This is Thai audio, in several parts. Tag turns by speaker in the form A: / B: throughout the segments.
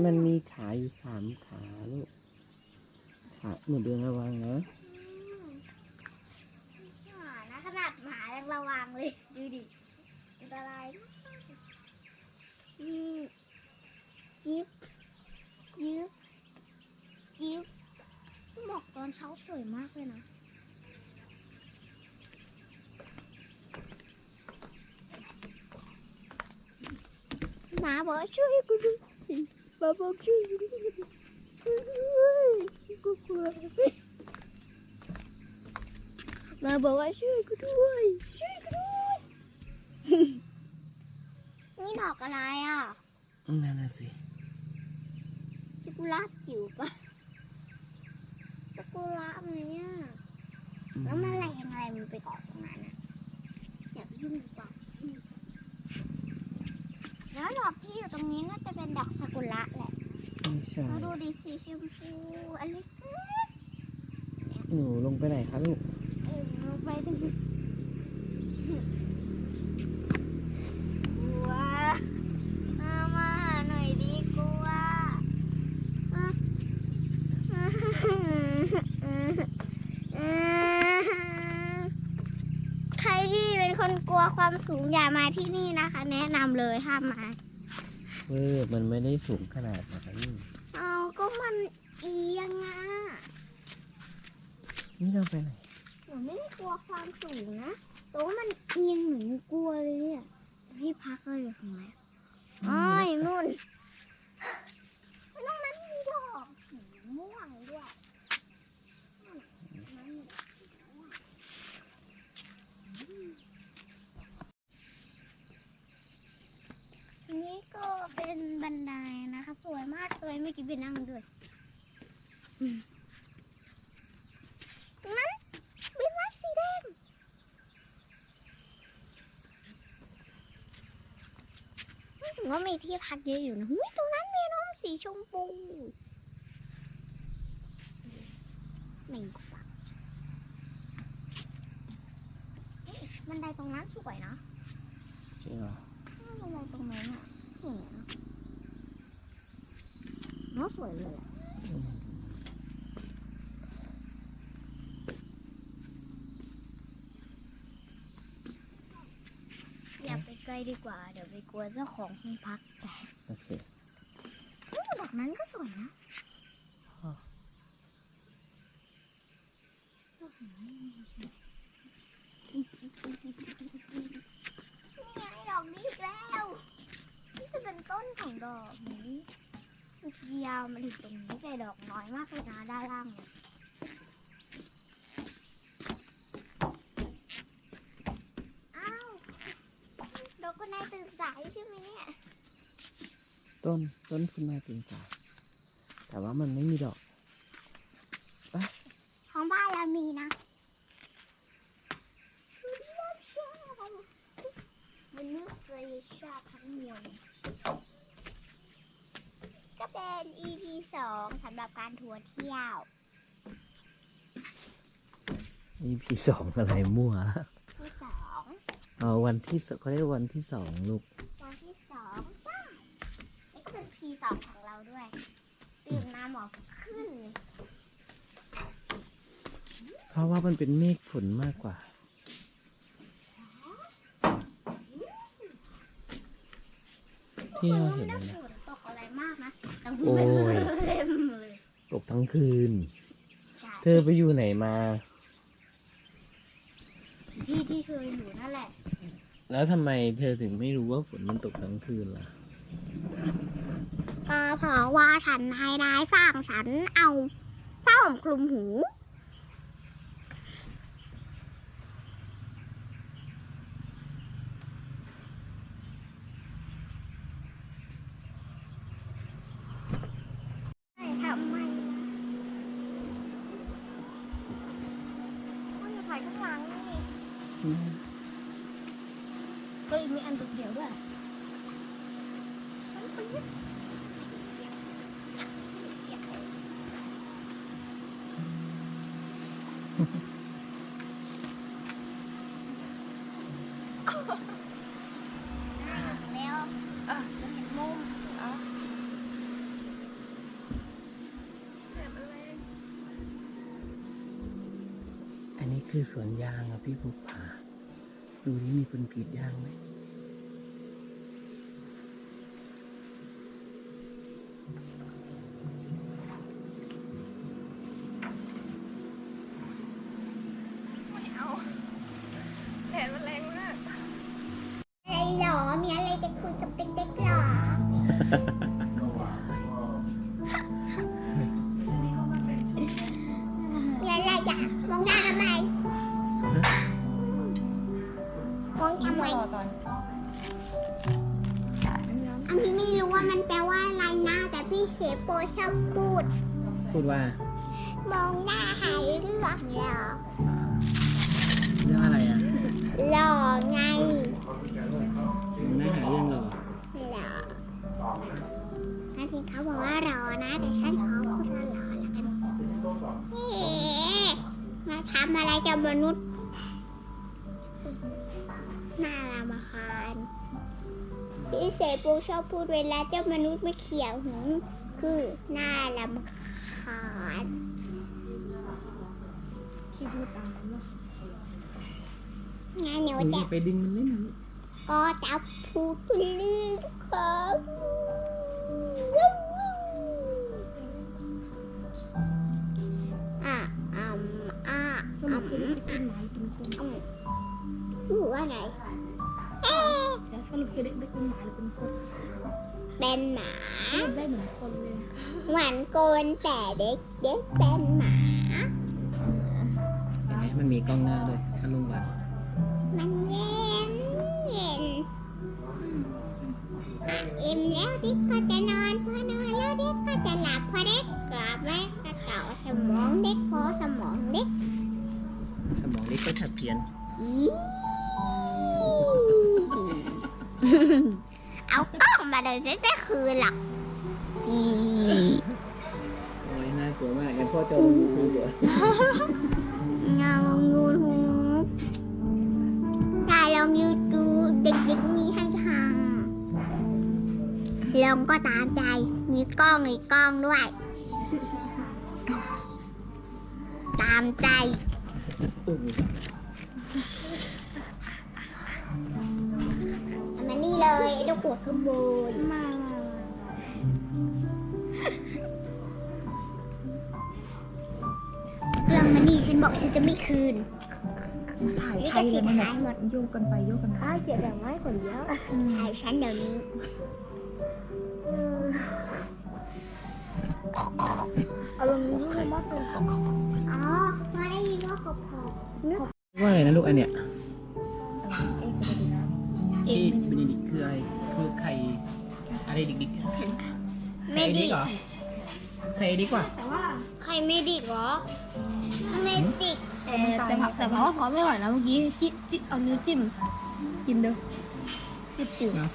A: มันมีขาอยู่สามขาลูก ขาหนูเดินระวังนะ
B: หมานะขนาดหมายังระวังเลย ดูดิอันตรายมากอืมยิบยิบยิบหมอกตอนเช้าสวยมากเลยนะ หมาบอกช่วยกูด้วย หมาบอกช่วยกูด้วยกูกลัวมาบอกว่าช่วยกูด้วยช่วยกูด้วยนี่ดอกอะไรอะ
A: นั่นน่ะสิ
B: สกุระจิ๋วปะสกุระไหมอะแล้วแมลงอะไรมันไปเกาะตรงนั้นอะอย่าไปยุ่งดีกว่าแล้วดอกที่อยู่ตรงนี้น่าจะเป็นดอกซากุละ
A: ไม่ ใช่
B: มาดูดิสีชมพูอันเล็ก
A: หนูลงไปไหนคะลูก
B: เออเราไปดูกลัวมามาหาหน่อยดีกลัวอะใครที่เป็นคนกลัวความสูงอย่ามาที่นี่นะคะ แนะนำเลยห้ามมา
A: เออมันไม่ได้สูงขนาดนั้น
B: เอาก็มันเอียงอะ
A: นี่เราไปไหน
B: หนูไม่ได้กลัวความสูงนะแต่ว่ามันเอียงหนูกลัวเลยเนี่ยพี่พักเลยอยู่ตรงไหนอ้อยนู่นตรงนั้นมีดอกสีม่วงด้วยนั่นน่ะสีม่วงอันนี้ก็ เป็นบันไดนะคะ สวยมากเลยไม่อกี่ไปนั่งด้วยอืมตรงนั้นเป็นไม้สีแดงถึงว่ามีที่พักเยอะอยู่นะหุ้ยตรงนั้นมีน้องสีชมพูไม่กว่าเอ๊ะบันไดตรงนั้นสวยนะ
A: จริงเหรอ
B: บันไดตรงนั้นอะสวยนะ เนาะสวยเลยอะ
A: อืม
B: อย่าไปใกล้ดีกว่า เดี๋ยวไปกลัวเจ้าของห้องพักแต่
A: โอเค
B: ดอกนั้นก็สวยนะ
A: อ๋อ
B: นี่ไงดอกนี้อีกแล้ว นี่จะเป็นต้นของดอกนี้มัน ยาวมาถึงตรงนี้แต่ดอกน้อยมากเลยนะด้านล่างเนี่ยอ้าวดอกคนนายตื่นสายใช่ไหมเนี่ย
A: ต้นต้นคุณนายเป็นสายแต่ว่ามันไม่มีดอก
B: ของบ้านเรามีนะมนุษยชาติทั้งมวลก็ เป็น EP สองสำหรับการทัวร์เที่ยว
A: นี่พี่สองอะไรมั่ว
B: ที่สอง
A: เอาวันที่สเขาเรียกวันที่สองลูก
B: วันที่สองใช่นี่ก็เป็น P สองของเราด้วยตื่นมาหมอกขึ้นเลย
A: เพราะว่ามันเป็นเมฆฝนมากกว่า ที่เราเห็น
B: ไม่
A: นะ โอ้ย
B: เต็มเลย
A: ตกทั้งคืน
B: ใช่
A: เธอไปอยู่ไหนมา
B: ที่ที่เคยอยู่นั่นแหละ
A: แล้วทำไมเธอถึงไม่รู้ว่าฝนมันตกทั้งคืนล่ะ
B: ก็เพราะว่าฉันให้นายฟังฉันเอาผ้าห่มคลุมหู ทำไมมันจะถ่ายข้างหลังนี่เฮ้ยมีอันตัวเดียวด้วยมันเป็นเสียงเสียงเร็วเห็นมุม
A: คือสวนยางอะพี่ภูผาดูนี่มีคนกรีดยางไหม
B: พูด
A: ว่า
B: มองหน้าหาเรื่องหรอ
A: เรื่องอะไรอะ
B: หล่อไง
A: หน้าหาเรื่องเหรอ
B: หล่ออันที่เขาบอกว่ารอนะ แต่ฉันขอพูดว่าหล่อแล้วกันเอ๊ะมาทำอะไรกับมนุษย์น่ารำคาญพี่เสปูชอบพูดเวลาเจ้ามนุษย์มาเขี่ยหูคือน่ารำคาญ
C: ที่พูดตามนั้นว่า
B: นเดี๋ยวจะ
A: ไปดึงมันเล่นนะก
B: ก็จะพูดลีครับอะอ่ำอะ
C: สรุ
B: อ่
C: ปคือได้กินหนคนำ
B: คือว่าไงเอ๊ะ
C: แต่สรุปคือได้ได้เป็นหมาหรือเป็นคน
B: เป็นหมา
C: สรุปได้เหมือนคนเลยนะ
B: เหมือนโกนแต่เด็กเด็กเป็นหมา
A: เห็นไหมมันมีกล้องหน้าด้วยอารมณ์ก่อน
B: มันเย็นเย็นอะอิ่มแล้วเด็กก็จะนอนพอนอนแล้วเด็กก็จะหลับพอเด็กกลับไว้กระเก่าสมองเด็กพอสมองเด็ก
A: สมองเล็กก็ฉับเพี้ยน
B: อี คืนหรอกอี
A: โอ้ยน่ากลัวมากงั้นพ่อจะลงยูทูบเหรอ
B: เงายูทูบถ่ายลงยูทูบเด็กๆมีให้ทำลงก็ตามใจ มีกล้องอีกกล้องด้วย ตามใจ
A: อุ้ย
B: เอามานี่เลยไอ้ลูกหัวขโมย
C: มา
B: ฉันบอกฉันจะไม่คืน
C: ถ่าย
B: นี่
C: ใค
B: ก็
C: รเล
B: เสี
C: ย
B: ย
C: มันแบ
B: หาย
C: บ
B: หมด
C: โยกกันไปโยกกันมาเกลียดแบบไม้ขนเยอะ
B: ถ่ายฉันเดี๋ยวนี้
C: เอาลงนี้เลยมากเลย
B: อ๋อพอได้ยินว่าขอบขอบนึก
A: ว่าไงนะลูกอันเนี้ย
C: เอกไปเลยนะเอก
A: ที่เป็นดิกคืออะไรคือไข่อะไรดิกดิก
B: ไม่ดี
A: เหรอ ไข่ดิกว่า
C: แต่ว่า
B: ใครไม่ดีเหรอ ไม่ดี
C: แต่แต่ผักแต่ผักว่าซอสไม่อร่อยนะเมื่อกี้จิ้มจิ้มเอานิ้วจิ้ม กินดูจืดจืด
A: เนาะ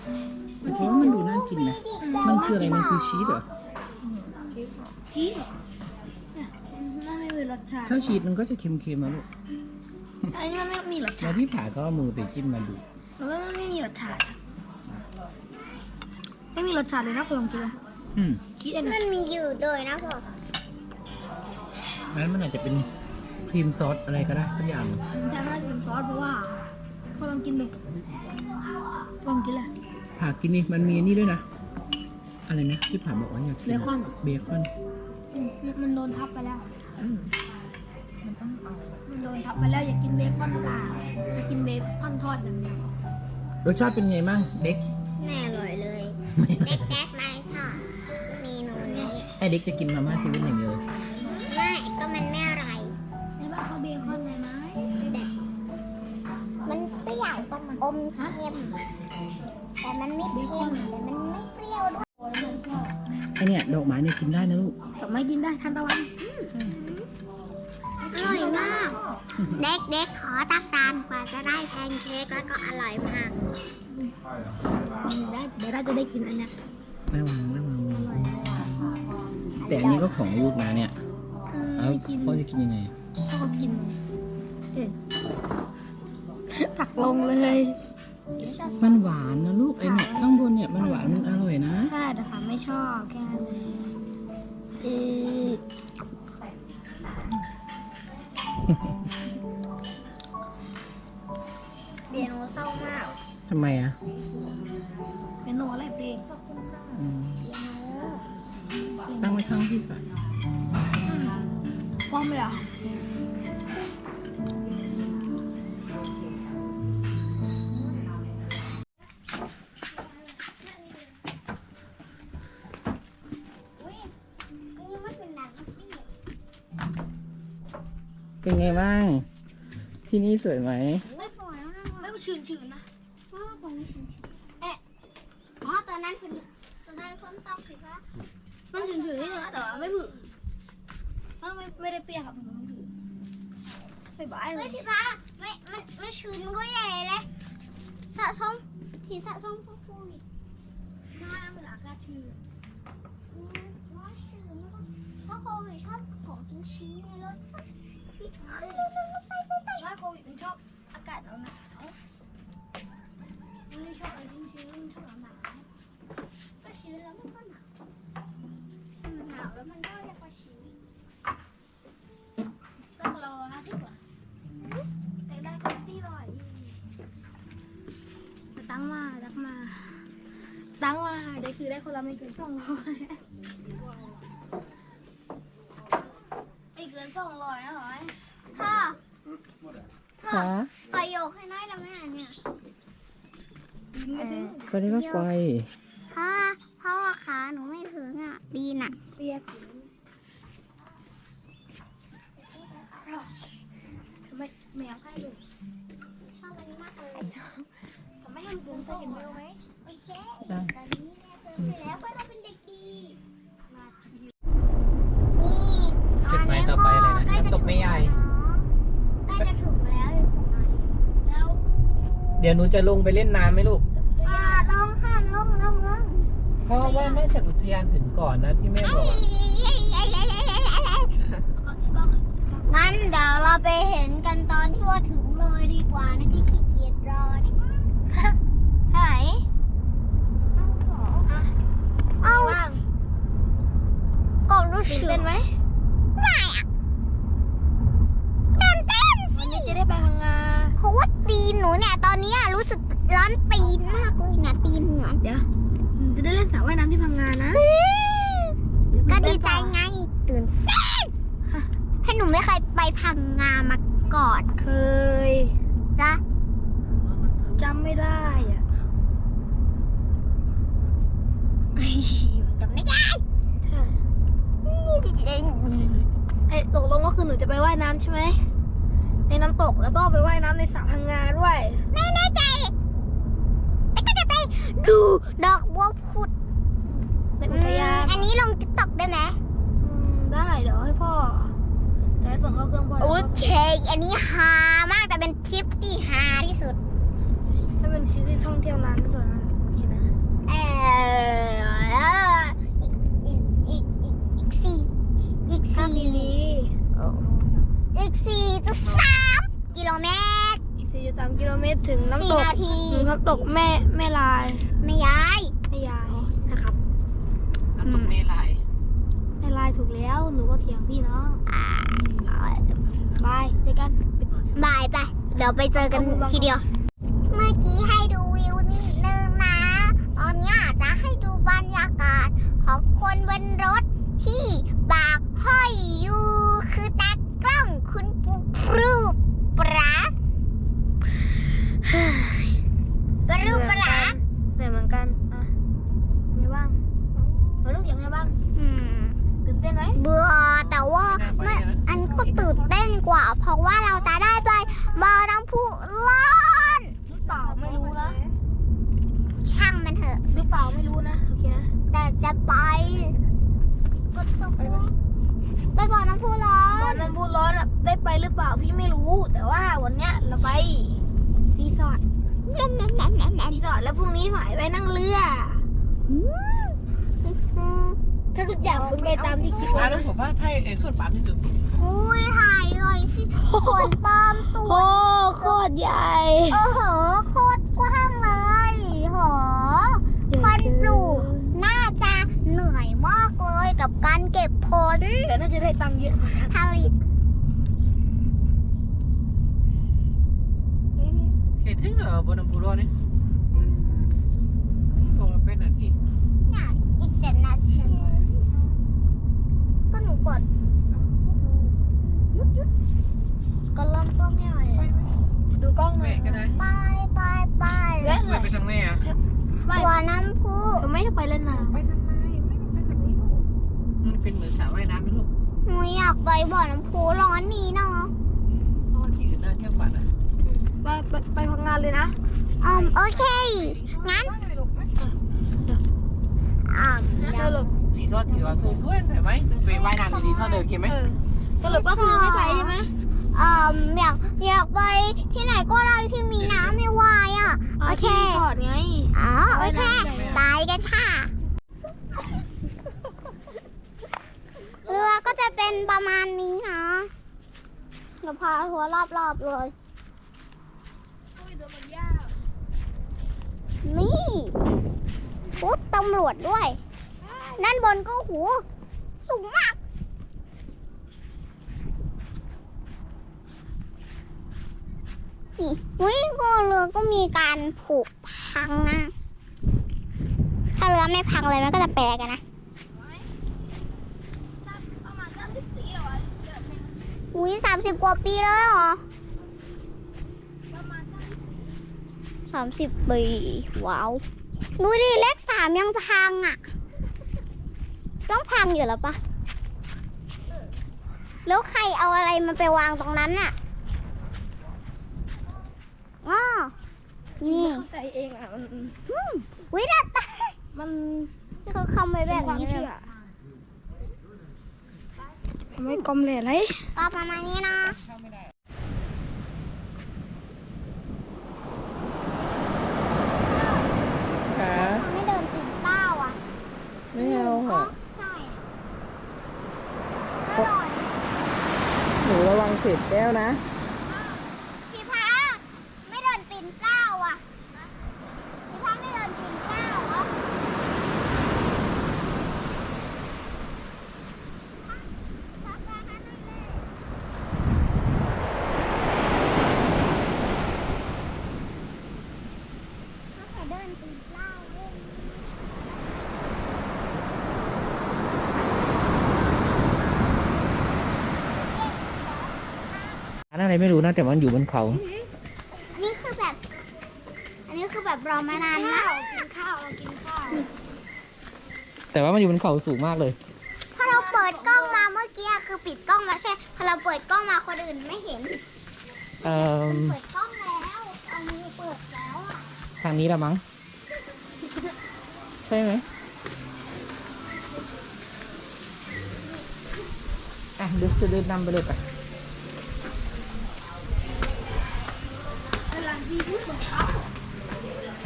A: แต่คิดว่ามันดูน่ากินนะ มันคืออะไร มันคือชีสเหรอ
C: ชีสเนี่ยมันไม่มีรสชาติ
A: ถ้าชีสมันก็จะเค็มๆนะลูก
C: อันนี้มันไม่มีรส
A: แล้
C: ชาวติ
A: ที่ผ่าก็เอามือไปจิ้มมาดู
C: มันไม่ไม่มีรสชาติ ไม่มีรสชาติเลยนะคุณลองกินเลย
A: อืม
C: คิดเอง
B: มันมีอยู่ด้วยนะพ่อ
A: นั้นมันอาจจะเป็นครีมซอสอะไรก็ได้ทุกอย่าง
C: ใช่ไหมเป็นซอสเพราะว่าพอลองกินดูลองกินเลย
A: ผ่ากินนี่มันมีนี่ด้วยนะ อะไรนะที่ผ่าบอกว่าอยากกิน
C: เบคอน
A: เบคอน
C: อืมมันมันโดนทับไปแล้ว มันต้องเอามันโดนทับไปแล้วอยากกินเบคอนเปล่าอยากกินเบคอนทอดอย่างเดียว
A: รสชาติเป็นไงบ้างเด็ก
B: แม่อร่อยเลย เด็กแก๊ก เด็
A: กจะกินมาม่าซีเว่นอย่างเดียวเลย
B: ไม่ก็มันไม่อร่อย
C: ในบ้านเขาเบคอนเลยไหม
B: แต่มันเปรี้ยวอมเค็มแต่มันไม่เค็มแต่มันไม่เปรี้ยวด้วย
A: ไอเนี่ยดอกไม้เนี่ยกินได้นะลูก
C: ดอกไม้กินได้ทานตะวัน
B: อร่อยมาก เด็กเด็กๆขอตักตามกว่าจะได้แพนเค้กแล้วก็อร่อยมาก
C: ได้เดี๋ยวเราจะได้กินอันเนี้ย
A: ระวังระวัง แต่อันนี้ก็ของลูกนะเนี่ยเอาพ่อจะกินยังไง
C: พ่อกินตักลงเลย
A: มันหวานนะลูกไอเนี่ยข้างบนเนี่ยมันหวานมันอร่อยนะ
C: ใช่แต่ค่ะไม่ชอบแค่เออเบียโนเศร้า
A: มากทำ
C: ไมอะ
A: สวยไหม
B: ไม่ปล่อยมาก
C: ไม่ก็ชื้นชื้นๆนะ
B: ว่าตรงนี้ชื้นๆเอ๊ะอ๋อตอนนั้นฝนตอนนั้นฝนตกสิคะ
C: มันชื้นชื้นๆนิดนึงนะแต่ว่าไม่ผึมันไม่ไม่ได้เปียกครับมันผึไม่บายเล
B: เฮ้ย
C: ย
B: พี่ฟ้าไม่มันมันชื้นก็ใหญ่เลยสะสมที่สะสมพวกโควิด
C: น้ำเวลาอากาศชื้น
B: อืมว่าชื้นแล้วก็เพราะโควิดชอบของชื้นๆในรถพี่ฟ้าไปไปไป
C: ถ้าโควิดมันชอบอากาศหนาวหนาวมันไม่ชอบอะไรชื้นๆมันชอบหนาว
B: ก็ชื้นแล้วมันก็หนาวมันหนาวแล้วมันก็เรียกว่าชื้น
C: ต้องรอนะที่กว่า
B: แต่ได้กาแฟบ่อย
C: ตั้งมาตั้งมา ตั้งมาเดี๋ยวคือได้คนละไม่เกินสองร้อยไม่เกินสองร้อยนะหรอย
B: พ่อ
A: คะ
B: ประโยคให้น้อยทำไมอะเนี่ย
C: ไม่ซื้อ
A: ก็เรียกว่าไฟ
B: พ่อพ่อว่าขาหนูไม่ถึงอะดีน่ะ
C: เปียกทำไมแมวให้ดู
B: ชอบอันนี้มากเลย
C: ทำไมให้มันเกินจะเห็นแมวไหม
B: โอเค
A: ได้
B: ตอนนี้แม่เจอไปแล้วเพราะเราเป็นเด็กดีนี่ตอนนี้ก็ใกล้จะถึงแล้วใกล้จะถึงแล้วอีกหน่อยแล้ว
A: เดี๋ยวหนูจะลงไปเล่นน้ำไหมลูก
B: อ่าลงค่ะลงลงลง
A: เพราะว่าน่าจะอุทยานถึงก่อนนะที่แม่บอกอะ
C: ขอที่กล้องหน่อย
B: งั้นเดี๋ยวเราไปเห็นกันตอนที่ว่าถึงเลยดีกว่านะที่ขี้เกียจรอนี่
C: ไหน
B: เอา
C: ว่าง
B: กล่องรู้
C: ตื่น
B: สึก
C: เต้นไหม
B: ไม่อะตื่นเต้น
C: วัน
B: สิ
C: นี้จะได้ไปพังงา
B: เพราะว่าตีนหนูเนี่ยตอนนี้อะรู้สึกร้อนตีนมากเลยนะตีนเหนือ
C: เดี๋ยวจะได้เล่นสระว่ายน้ำที่พังงานะ
B: ก็ดีใจไงตื่นเต้นให้หนูไม่เคยไปพังงามาก่อน
C: เคย
B: จ้ะ
C: จำไม่ได้อะ
B: จำไม่ได้
C: ใช่ไอ้ตกลงก็คือหนูจะไปว่ายน้ำใช่ไหมในน้ำตกแล้วก็ไปว่ายน้ำในสระพังงาด้วย
B: ไม่แน่ใจแล้วก็จะไป ดูดอกบัวผุด
C: ในอุทยาน
B: อันนี้ลงติ๊กต็อกได้ไหม
C: อืมได้เดี๋ยวให้พ่อเดี๋ยวให้ส่งเข้าเครื่องพ่อ
B: โอเค อันนี้ฮามากแต่เป็นทริปที่ฮาที่สุด
C: ถ้าเป็นคลิปที่ท่องเที่ยวนานที่สุดนะโอเคนะ
B: เอออีกอีกอีกอีกอีกสี่อีก
C: ถ้า
B: สี่
C: ปีนี้
B: อีกสี่จุดสามกิโลเมตร
C: อีก4.3กิโลเมตรถึงน้ำต
B: สี่
C: ก
B: นาที
C: ถึงน้ำตกแม่แม่ลาย
B: ไม่ย้าย
C: แม่ยายนะครับ
A: น้ำตกเมลัย
C: แม่ลายถูกแล้ว หนูก็เถียงพี่เนาะบายเจอกัน
B: บายไป เดี๋ยวไปเจอกันทีเดียว เมื่อกี้ให้ดูวิวนิดนึงนะ ตอนเนี้ยจะให้ดูบรรยากาศของคนบนรถที่บากห้อยอยู่ คือตากล้องคุณปูพรูปราปรูปรา
C: เหมือนเหมือนกันอะไงบ้างเอาลูกอย่างไงบ้าง
B: อืม
C: ตื่นเต้นไหม
B: เบื่อแต่ว่ามันอันก็ตื่นเต้นกว่า เพราะว่าเราจะได้ไปบอน้ำพุร้อน
C: หรือเปล่าไม่รู้นะ
B: ช่างมันเถอะ
C: หรือเปล่าไม่รู้นะโอเคนะ
B: แต่จะไป ก็ต้องไปไปบ่อน้ำพุร้อ
C: ตอน
B: น
C: น้ำพุร้อนอะได้ไปหรือเปล่าพี่ไม่รู้ แต่ว่าวันเนี้ยเราไปรีสอร์ท
B: แน่นแน่นแน่นแน่นแน่น
C: รีสอร์ทแล้วพรุ่งนี้หมายไปนั่งเรือ
B: อืมอืม
C: ถ้าทุก อย่างเป็นไปตามที่คิด
A: อะ
C: ไว้
A: แล้วผมว่าถ้าเอ็นส่วนปากที่จุด
B: อุ้ยถ่ายเลยสิสวนปาล์มสว
C: โอ้
B: น
C: โคตรใหญ่
B: โอ้โหโคตรกว้างเลยโหคนปลูกน่าจะเหนื่อยมากเลยกับการเก็บผล
C: แต่น่าจะได้ตังค์เยอะกว่ากัน
B: ผลิต
A: เห็นถึงเหรอบนน้ำพุร้อนนี่ แม่ก็ได้
B: ไปไปไป
C: เล่นเล
A: แม่
C: ย
A: ไปทางไหนอะ
C: ไม่
B: หัวน้ำพุ
C: เราไม่ไปเล่นน้ำ
A: ไปทางไหนไม่ไปทางนี้ลูกมันเป็นเหมือนสระว่ายน้ำไหมลูก
B: หนูอยากไปบ่อน้ำพุร้อนนี้เนาะ
A: เพราะว่าที่อื่นน่าเที่ยวกว่านะ
C: ไปไปไปพังงานเลยนะ
B: อืมโอเค งั้นอ่า
C: สรุป
A: รีสอร์ทถือว่าสวยๆไปไหมไปว่ายน้ำในรีสอร์ทเลยโอเคไหม
C: เออสรุปก็คือไม่ไปใช่ไหม
B: อ่าอยากอยากไปที่ไหนก็ได้ที่มีน้ำไม่วายอะ โอเค
C: ที่รีสอร์ทไง
B: อ๋อ โอเคไปกันค่ะเรือก็จะเป็นประมาณนี้นะเดี๋ยวพาทัวร์รอบๆเลยนี่ปุ๊บตำรวจด้วยด้านบนก็หู สูงมาก นี่อุ้ยก็เรือก็มีการผูกพังนะ ถ้าเรือไม่พังเลยมันก็จะแปลกันนะ
C: อุ้
B: ยสามสิบกว่าปีแล้วเหรอสามสิบปี ว้าวดูดิเลขสามยังพังอะ ต้องพังอยู่แล้วปะแล้วใครเอาอะไรมาไปวางตรงนั้นน่ะอ๋อ นี่
C: เข้าใจเองอะ มัน
B: อืมวิดัตตา
C: มัน
B: ที่เขาคำไว้แบบ
C: ความ
B: นี้เล
C: เชื่อยไม่กลมเลยอะไร
B: ก็ประมาณนี้นะ
A: ขา
B: ไม่เดินติดเป้าอะ
A: ไม่เอาค่ะ
B: ใช่อร่อย
A: หนูระวังเศษแก้วนะ
B: พี่พาไม่เดินตีนเป้าอะพี่พาไม่เดินตีนเป้าเหรอถ้าเดินตีนเป้าเล่น
A: ร้านอะ ไรไม่รู้นะ แต่มันอยู่บนเขา
B: อันนี้คือแบบ อันนี้คือแบบรอมานานมาก
C: กินข้าวเรากินข้าว
A: แต่ว่ามันอยู่บนเขาสูงมากเลย
B: พอเราเปิดกล้องมาเมื่อกี้อะคือปิดกล้องมาใช่ไหมพอเราเปิดกล้องมาคนอื่นไม่เห็น
A: เอ่อ
B: เปิดกล้องแล้วเอามือเปิดแล้วอะ
A: ทางนี้ละมั้งใช่ไหมอะเดินจะเดินนำไปเลยไป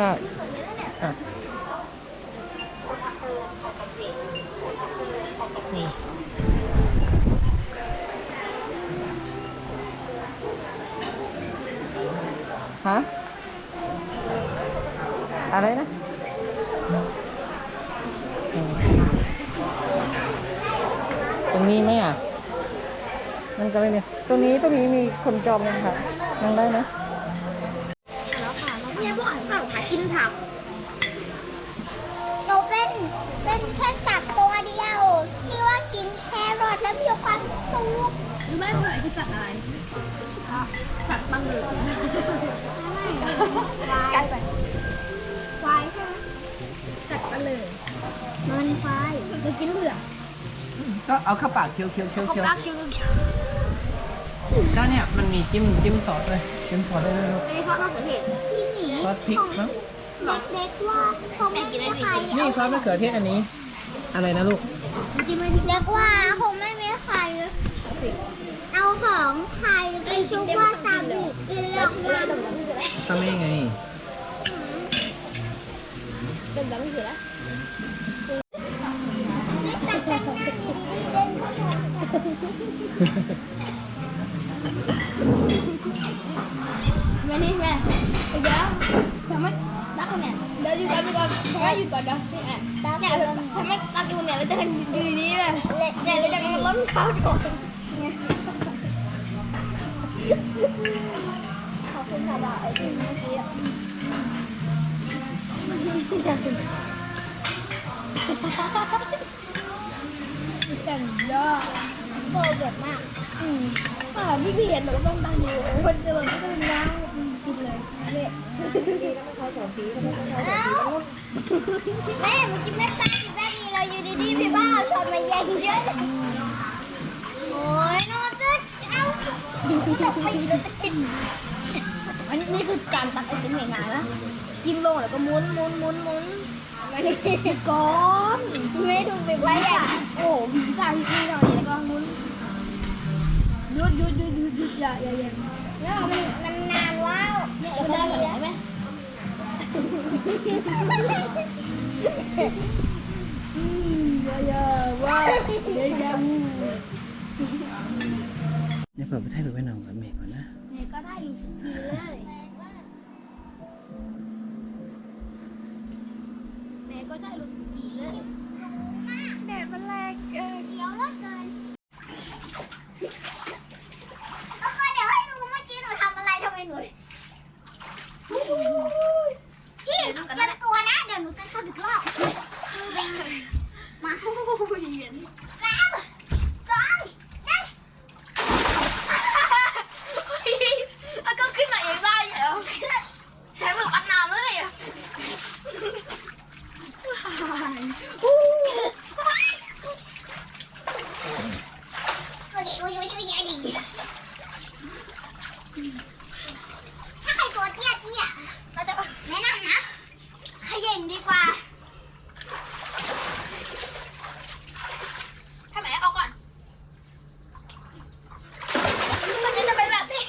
A: ช่อะนี่ฮะอะไรนะตรงนี้ไหมอะ มันก็ไม่มีตรงนี้ตรงนี้มีคนจองยังคะยังได้ไห
C: ห
B: รือ
C: ไม่เผื่อคือสัตว์อะไรสัตว์มันเหลือง
B: ใกล้ไปควายใช่ไหม
C: สัตว์มันเหลือง
B: มันควาย
C: เรากินเหลือง
A: ก็เอาเข้าปากเคี้ยวเคี้ยวเคี้ยว
C: เขา
A: เคี้ยว
C: ปากคิ้ว
A: ก็เนี่ยมันมีจิ้มจิ้มซอสด้วยจิ้มซอสได้ด้วยลูก
C: ไม่ได้ทอดมะเขือเทศ
B: พี่หนี
A: ซอสพริกมั้ง
B: เด็กๆว่าเขาไม่มีใคร
A: นี่ซอสมะเขือเทศอันนี้ อะไรนะลูก
C: จิ้มไม่
B: เด็กว่าคงไม่มี ใคร เอาของใครไปชุบวาซาบิกินแล้วมัน
A: ทำได้ไง
C: เป็นแบบไม่เสือแล้ว
B: ไม่ตัดแต่งหน้าดีๆเดินเข้ามา
C: ไม่นี่แม่เดี๋ยวทำไม ตักเนี่ยเดี๋ยวอยู่ก่อนอยู่ก่อนทำไมอยู่ก่อนเดี๋ยวนี่แม่
B: ตา
C: เนี่ยทำไมตักอยู่เนี่ยแล้วจะอยู่ดีๆเลยเนี่ยแล้วจะมันล้นข้าวถอด
B: ขอบคุณค่ะบอกไอ้ที่เมื่อกี้
C: แต่งยอะ
B: โปรเบิร์ตมาก
C: อืมอ่าพี่พี่เห็นหนูต้องตั้งอยู่คนจะแบบไม่ต้องน้ำกินเลย
B: แม่เมื่อกี้แม่ตั้งอยู่แม่มีเราอยู่ดีๆพี่บ้าเอาชนมาแย่งเยอะเลยโอ้ยนอนจะเอาจะไปจะกิน
C: อันนี้นี่คือการตักไอติมง่ายๆนะกินโลแล้วก็หมุนหมุนหมุนหมุน
B: ไม่ได้
C: ก้อน
B: ไม่ถูกไปไว้อะ
C: โอ้โหผีสายที่นี่เราเนี่ยแล้วก็หมุนหยุดหยุดหยุดหยุดหยุดอย่าอย่าอย่า
B: แล้วมัน แล้ว
C: เนี่ยมันได้หมือนไหมอืมอย่าอย่าว้าวอย่าอย่าวู
A: เนี่ยเปิดไปให้เปิดไปหนังกับเมฆก่อนนะ
C: เนี่ยก็ได้อยู่ดีเลยแม่ก็ได้ลูกดีเลย
B: แดดมันแรงเออเดี๋ยวลือเกินแล้วก็เดี๋ยวให้ดูเมื่อกี้หนูทำอะไรทำไมหนูพี่เตรียมตัวนะ เดี๋ยวหนูจะทำอีกรอบมาสามสองหนึ่ง
C: แล้วก็ขึ้นมาเองได้เหรอใช้มือปันน้ำเลยอะ
B: ถ้าใครตัวเตี้ยเตี้ยก็จะแนะนำนะขย่งดีกว่า
C: ทำไมเอาก่อน มันจะเป็นแบบนี้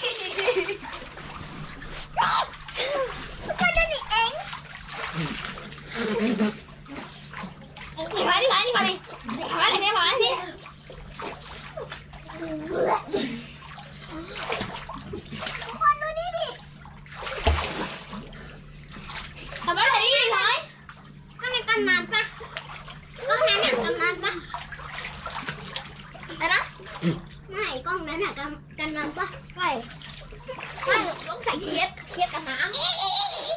B: ก็ดูนี่เอง
C: นี่มาดิมาดิมาดิมาดิมาดิ
B: ทุกคนดูนี่ดิ
C: ทำอะไรดิไหม
B: ก็ในกันน้ำปะกล้องนั้นหนักกันน้ำปะ
C: แต่นะ
B: ไม่กล้องนั้นหนักกันกันน้ำปะ
C: ใช่ใช่ต้องใส่เคียดเคียดกับน้ำ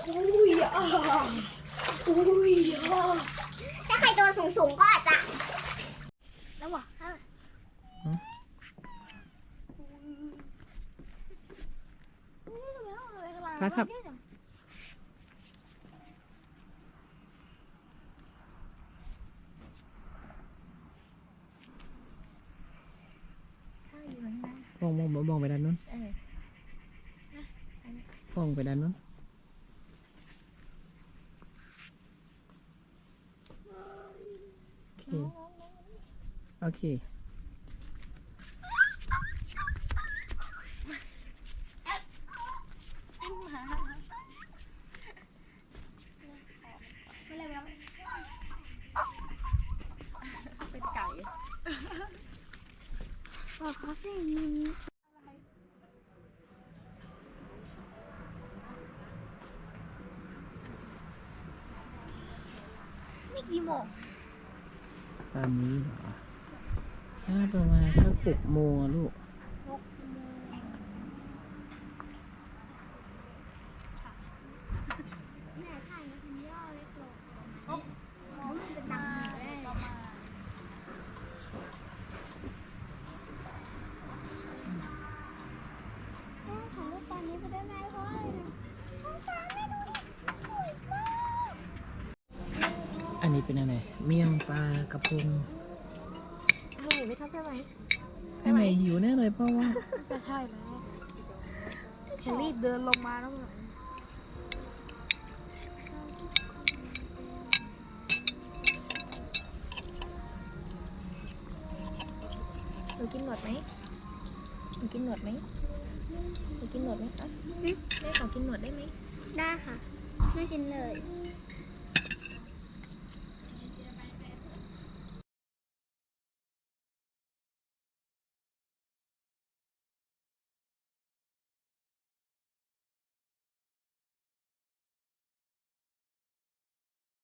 C: อุ้ยอะอุ้ยอะ
B: ถ้าใครตัวสูงสูงๆก็อาจจะ
C: แล้ววะ
A: ครับครับ มองมองมองไปด้านนู้นมองไปด้านนู้นโอเค โอเค
C: นี่กี่โมง
A: ตอนนี้เหรอน่าประมาณสักหกโมงอะลูก
B: ถ่ายรูปตอนนี้ ไปได้ไหมเพระว่าท้องฟ้าไม่ดูก
A: อันนี้เป็นอะไร เมี่ยงปลากระพง
C: ให้ไม่ทำได้ไหม
A: ให้ไหมหิวแน่เลยเพราะว่า
C: จะใช่แล้วแฮร์รี่เดินลงมาแล้วเหรอหนูกินหนวดไหมหนูกินหนวดไหมหนูกินหนวดไหมคะแม่ขอกินหนวดได้ไหม
B: ได้ค่ะ ไม่กินเลย
C: อ